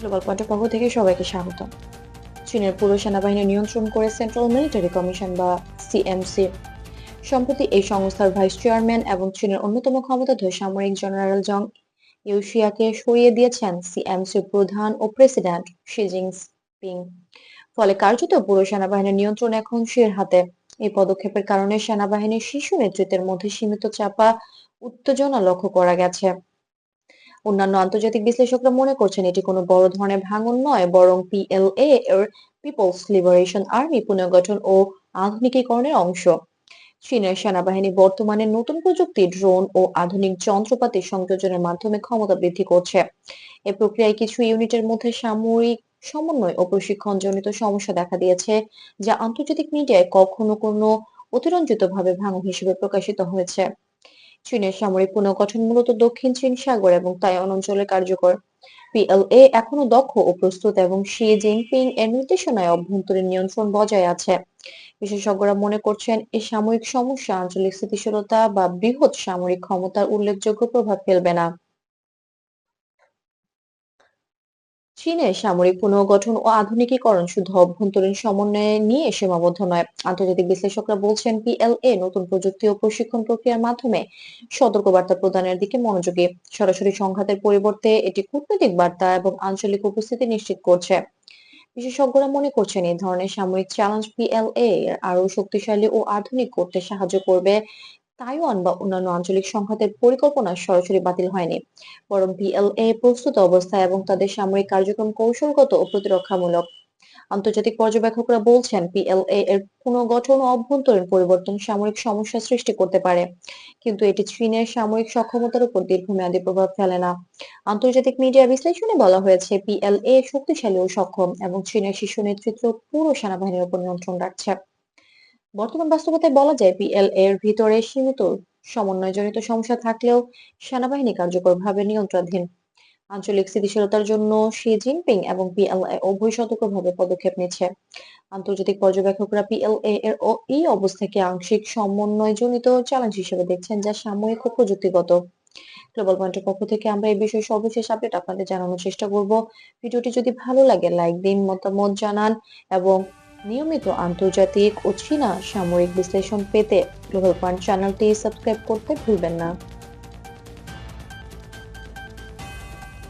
Global পয়েন্টের পক্ষ থেকে সবাইকে স্বাগত চীনের পুরো সেনাবাহিনী নিয়ন্ত্রণ করে সেন্ট্রাল মিলিটারি কমিশন বা সিএমসি সম্প্রতি এই সংস্থার ভাইস চেয়ারম্যান এবং চীনের অন্যতম ক্ষমতাধর সামরিক জেনারেল জং ইউশিয়াকে সরিয়ে দিয়েছেন সিএমসি প্রধান ও প্রেসিডেন্ট শি জিনপিং ফলে কার্যত পুরো সেনাবাহিনীর নিয়ন্ত্রণ এখন শির হাতে। এই পদক্ষেপের কারণে সেনাবাহিনীর শীর্ষ নেতৃত্বের মধ্যে সীমিত চাপা উত্তেজনা লক্ষ্য করা গেছে। অন্যান্য আন্তর্জাতিক বিশ্লেষকরা মনে করছেন এটি কোনো বড় ধরনের ভাঙন নয়, বরং পিএলএ এর পিপলস লিবারেশন আর্মি পুনর্গঠন ও আধুনিকীকরণের অংশ। চীনের সেনাবাহিনী বর্তমানে নতুন প্রযুক্তি, ড্রোন ও আধুনিক যন্ত্রপাতি সংযোজনের মাধ্যমে ক্ষমতা বৃদ্ধি করছে। এ প্রক্রিয়ায় কিছু ইউনিটের মধ্যে সামরিক সমন্বয় ও প্রশিক্ষণ জনিত সমস্যা দেখা দিয়েছে, যা আন্তর্জাতিক মিডিয়ায় কখনো কোনো অতিরঞ্জিতভাবে ভাঙন হিসেবে প্রকাশিত হয়েছে। চীনের সামরিক পুনর্গঠন মূলত দক্ষিণ চীন সাগর এবং তাইওয়ান অঞ্চলে কার্যকর। পিএলএ এখনও দক্ষ ও প্রস্তুত এবং শি জিনপিং এর নির্দেশনায় অভ্যন্তরীণ নিয়ন্ত্রণ বজায় আছে। বিশেষজ্ঞরা মনে করছেন এই সাময়িক সমস্যা আঞ্চলিক স্থিতিশীলতা বা বৃহৎ সামরিক ক্ষমতার উল্লেখযোগ্য প্রভাব ফেলবে না। চীনের সামরিক পুনর্গঠন ও আধুনিকীকরণ শুধু অভ্যন্তরীণ সমন্বয়ে নিয়ে সীমাবদ্ধ নয়। আন্তর্জাতিক বিশ্লেষকরা বলছেন, পিএলএ নতুন প্রযুক্তি ও প্রশিক্ষণ প্রক্রিয়ার মাধ্যমে সতর্কবার্তা প্রদানের দিকে মনোযোগী। সরাসরি সংঘাতের পরিবর্তে এটি কূটনৈতিক বার্তা এবং আঞ্চলিক উপস্থিতি নিশ্চিত করছে। বিশেষজ্ঞরা মনে করছেন এই ধরনের সামরিক চ্যালেঞ্জ পিএলএ আরও শক্তিশালী ও আধুনিক করতে সাহায্য করবে। তাইওয়ান বা অন্যান্য আঞ্চলিক সংঘাতের পরিকল্পনা সরাসরি বাতিল হয়নি। বরং পিএলএ প্রস্তুত অবস্থায় এবং তাদের সামরিক কার্যক্রম কৌশলগত ও প্রতিরক্ষামূলক। আন্তর্জাতিক পর্যবেক্ষকরা বলছেন পিএলএ এর পুনর্গঠন অভ্যন্তরীণ পরিবর্তন সামরিক সমস্যা সৃষ্টি করতে পারে। কিন্তু এটি চীনের সামরিক সক্ষমতার উপর দীর্ঘমেয়াদী প্রভাব ফেলে না। আন্তর্জাতিক মিডিয়া বিশ্লেষণে বলা হয়েছে পিএলএ শক্তিশালী ও সক্ষম এবং চীনের শীর্ষ নেতৃত্ব পুরো সেনাবাহিনীর উপর নিয়ন্ত্রণ রাখছে। বর্তমান বাস্তবতায় বলা যায় পিএলএ এর ভিতরে সীমিত সমন্বয়জনিত সমস্যা থাকলেও সেনাবাহিনী কার্যকরভাবে নিয়ন্ত্রণাধীন। আঞ্চলিক স্থিতিশীলতার জন্য শি জিনপিং এবং পিএলএ উভয় সতর্কভাবে পদক্ষেপ নিচ্ছে। আন্তর্জাতিক পর্যবেক্ষকরা পিএলএ এর এই অবস্থাকে আংশিক সমন্বয়জনিত চ্যালেঞ্জ হিসেবে দেখছেন যা সাময়িক ও প্রযুক্তিগত। গ্লোবাল পয়েন্টের পক্ষ থেকে আমরা এই বিষয়ে সর্বশেষ আপডেট আপনাদের জানানোর চেষ্টা করব। ভিডিওটি যদি ভালো লাগে লাইক দিন, মতামত জানান এবং নিয়মিত আন্তর্জাতিক ও চীনা সামরিক বিশ্লেষণ পেতে গ্লোবাল পয়েন্ট চ্যানেলটি সাবস্ক্রাইব করতে ভুলবেন না।